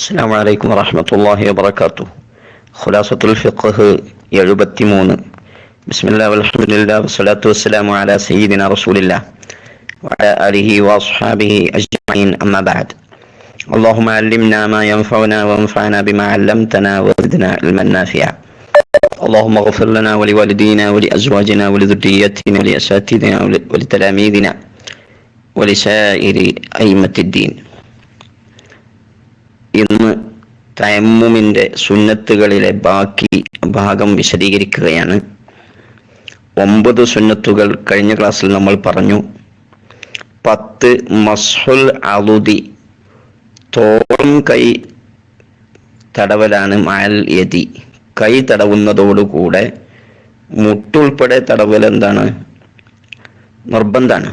السلام عليكم ورحمة الله وبركاته. خلاصة الفقه يعبتمون بسم الله والحمد لله والصلاة والسلام على سيدنا رسول الله وعلى آله وأصحابه أجمعين أما بعد. اللهم علمنا ما ينفعنا وانفعنا بما علمتنا وزدنا علما نافعا. اللهم اغفر لنا ولوالدينا ولأزواجنا ولذريتنا ولأساتذتنا ولتلاميذنا ولسائر أئمة الدين. ഇന്ന് തയമ്മുമിന്റെ സുന്നത്തുകളിലെ ബാക്കി ഭാഗം വിശദീകരിക്കുകയാണ്. ഒമ്പത് സുന്നത്തുകൾ കഴിഞ്ഞ ക്ലാസ്സിൽ നമ്മൾ പറഞ്ഞു. പത്ത് മസ്ഹുൽ അലുദി തോളം കൈ തടവലാണ് മാൽ യതി കൈ തടവുന്നതോടുകൂടെ മുട്ടുൾപ്പെടെ തടവൽ എന്താണ്? നിർബന്ധമാണ്.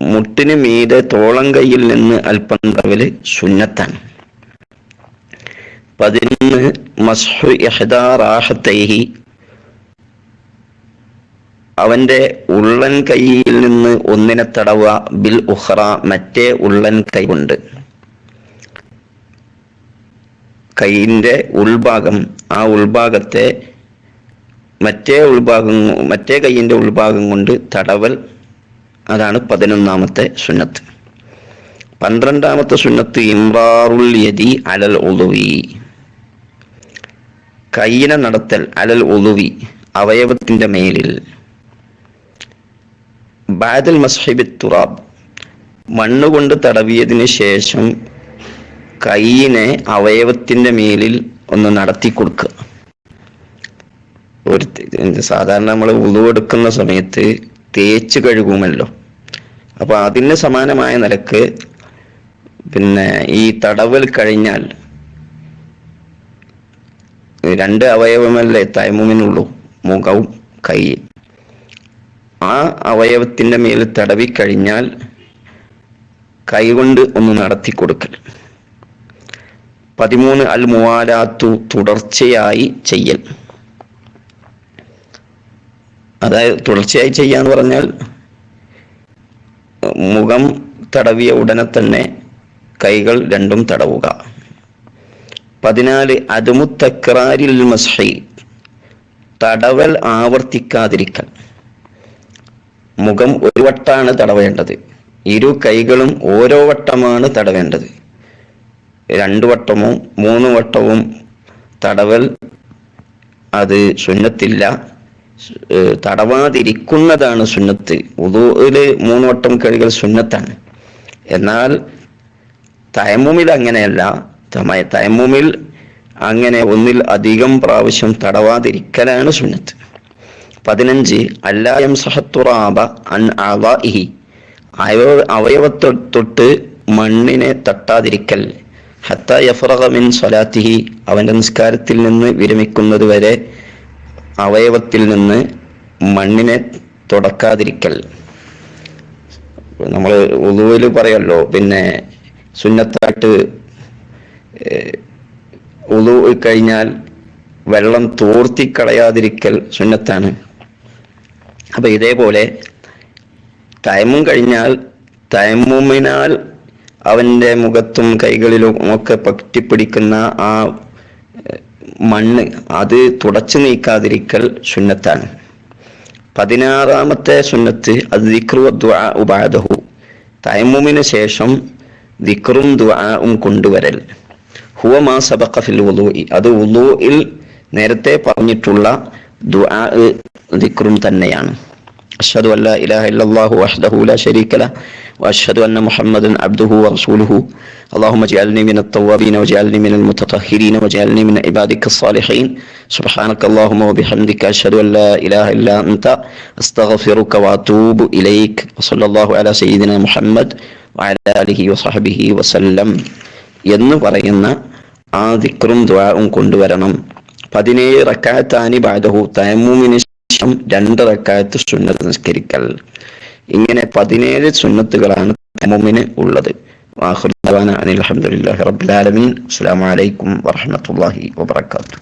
മുട്ടിന് മീതെ തോളം കൈയിൽ നിന്ന് അല്പം തടവൽ സുന്നത്താണ്. പതിനൊന്ന് മസ്ഹു റാഹത്തൈഹി അവന്റെ ഉള്ളൻ കൈയിൽ നിന്ന് ഒന്നിനെ തടവുക ബിൽ ഉഹ്റ മറ്റേ ഉള്ളൻ കൈ കൊണ്ട്. കൈയിന്റെ ഉൾഭാഗം ആ ഉൾഭാഗത്തെ മറ്റേ ഉൾഭാഗം മറ്റേ കൈയിന്റെ ഉൾഭാഗം കൊണ്ട് തടവൽ അതാണ് പതിനൊന്നാമത്തെ സുന്നത്ത്. പന്ത്രണ്ടാമത്തെ സുന്നത്ത് ഇമ്രാറുൽ യതി അലൽ ഒളുവി കയ്യിനെ നടത്തൽ അലൽ ഒളുവി അവയവത്തിന്റെ മേലിൽ. ബാദൽ മസ്ഹിബി തുറാബ്. മണ്ണുകൊണ്ട് തടവിയതിന് ശേഷം കൈയിനെ അവയവത്തിന്റെ മേലിൽ ഒന്ന് നടത്തി കൊടുക്കുക. ഒരു സാധാരണ നമ്മൾ ഉളുവെടുക്കുന്ന സമയത്ത് തേച്ച് കഴുകുമല്ലോ. അപ്പോൾ അതിന് സമാനമായ നിലയ്ക്ക് പിന്നെ ഈ തടവൽ കഴിഞ്ഞാൽ രണ്ട് അവയവമല്ലേ തൈമുമിനുള്ളൂ മുഖവും കൈയും. ആ അവയവത്തിന്റെ മേൽ തടവി കഴിഞ്ഞാൽ കൈകൊണ്ട് ഒന്ന് നടത്തി കൊടുക്കൽ പതിമൂന്ന് അൽ മുവാലാത്തു തുടർച്ചയായി ചെയ്യൽ. അതായത് തുടർച്ചയായി ചെയ്യാന്ന് പറഞ്ഞാൽ മുഖം തടവിയ ഉടനെ തന്നെ കൈകൾ രണ്ടും തടവുക. പതിനാല് അതുമുത്തക്രാരിൽ മസ്ഹി. തടവൽ ആവർത്തിക്കാതിരിക്കൽ. മുഖം ഒരു വട്ടാണ് തടവേണ്ടത്. ഇരു കൈകളും ഓരോ വട്ടമാണ് തടവേണ്ടത്. രണ്ടു വട്ടമോ മൂന്ന് വട്ടവും തടവൽ അത് സുന്നത്തില്ല. തടവാതിരിക്കുന്നതാണ് സുന്നത്ത്. ഉദൂൽ മൂന്ന് വട്ടം കഴുകൽ സുന്നത്താണ്. എന്നാൽ തയമുമിൽ അങ്ങനെയല്ല തയമ്മുമിൽ അങ്ങനെ ഒന്നിൽ അധികം പ്രാവശ്യം തടവാതിരിക്കലാണ് സുന്നത്ത്. പതിനഞ്ച് അല്ലായം സഹത്തുറാബ അൻ അവാഇഹി. അവയവ തൊട്ട് മണ്ണിനെ തട്ടാതിരിക്കൽ. ഹത്ത യഫ്രഖ മിൻ സ്വലാത്തിഹി. അവന്റെ നിസ്കാരത്തിൽ നിന്ന് വിരമിക്കുന്നത് വരെ അവയവത്തിൽ നിന്ന് മണ്ണിനെ തുടക്കാതിരിക്കൽ. നമ്മൾ ഉദുവിൽ പറയല്ലോ പിന്നെ സുന്നത്തായിട്ട് ഉളു കഴിഞ്ഞാൽ വെള്ളം തോർത്തി കളയാതിരിക്കൽ സുന്നത്താണ്. അപ്പൊ ഇതേപോലെ തയമും കഴിഞ്ഞാൽ തയമുമിനാൽ അവന്റെ മുഖത്തും കൈകളിലും ഒക്കെ പറ്റിപ്പിടിക്കുന്ന ആ മണ്ണ് അത് തുടച്ചു നീക്കാതിരിക്കൽ സുന്നത്താണ്. പതിനാറാമത്തെ സുന്നത്ത് അത് ദിക്രു ഉപാദഹു തയമ്മുമിന് ശേഷം ദിക്റും ദ്വാവും കൊണ്ടുവരൽ. ഹുവ മാ സബഖ ഫിൽ വുളൂഇ അത് വുളൂഇൽ നേരത്തെ പറഞ്ഞിട്ടുള്ള ദുആ ദിക്റും തന്നെയാണ് അഷ്ഹദു അല്ല ഇലാഹ ഇല്ലല്ലാഹു വഹ്ദഹു ലാ ശരീക ലഹ് وأشهد أن محمدا عبده ورسوله اللهم اجعلني من التوابين واجعلني من المتطهرين واجعلني من عبادك الصالحين سبحانك اللهم وبحمدك أشهد أن لا إله إلا أنت أستغفرك وأتوب إليك وصلى الله على سيدنا محمد وعلى آله وصحبه وسلم എന്ന് പറയുന്ന ആ ദിക്റും ദ്വാവും കൊണ്ടുവരണം. പതിനേഴ് റക്കാത്താനി ബാദഹു. തയമ്മൂമിന് ശേഷം രണ്ട് റക്കാത്ത് സുന്നത്ത് നിസ്കരിക്കൽ. ഇങ്ങനെ പതിനേഴ് സുന്നത്തുകളാണ് തയമ്മൂമിന് ഉള്ളത്. വാഹുദാന അനിൽ അലഹമുല്ലാഹി റബ്ബുലാലമീൻ അസ്സാം വലൈക്കും വാഹമത്തല്ലാഹി വാബർക്കാത്തു